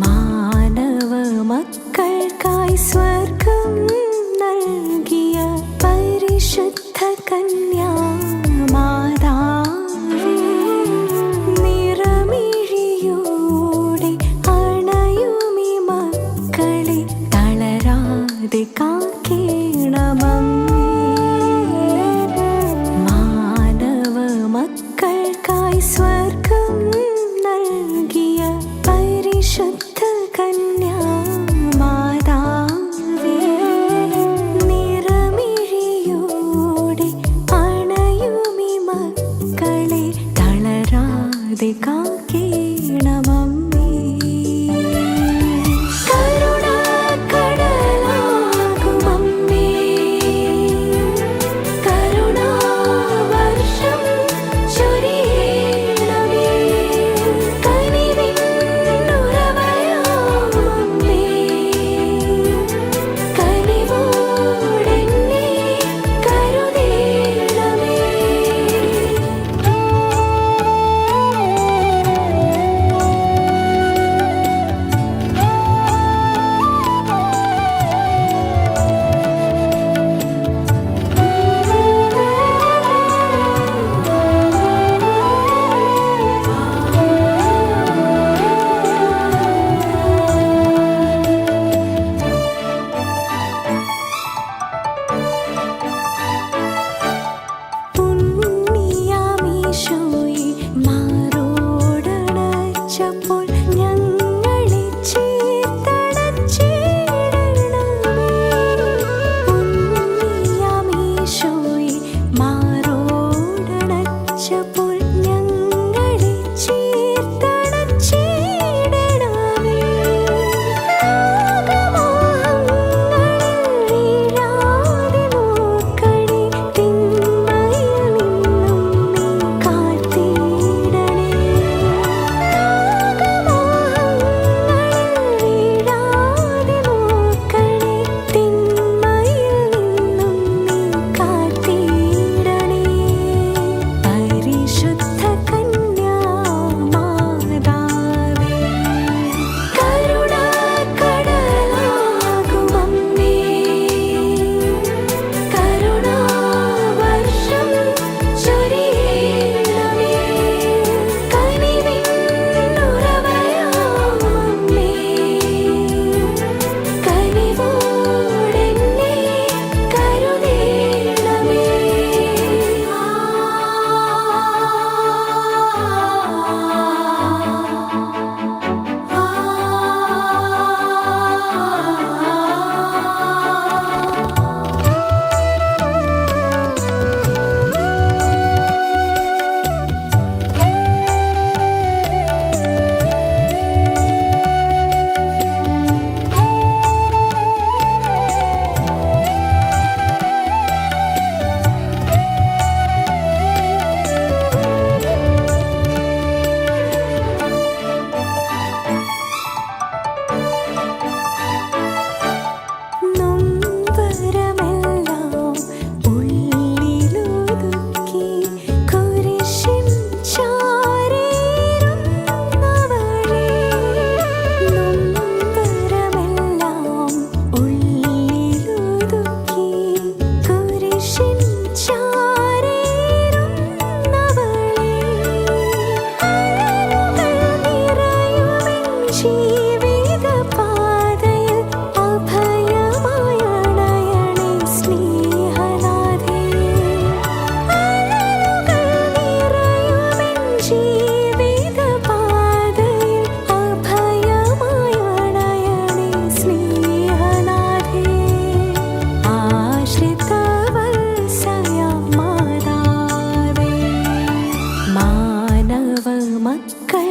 മാനവ മക്കൾക്കായി സ്വർഗം നൽകിയ പരിശുദ്ധ കന്യാ നിറമിഴിയോടെ അണയുമി മക്കളെ തളരാതെ കാ দেখা কে Ка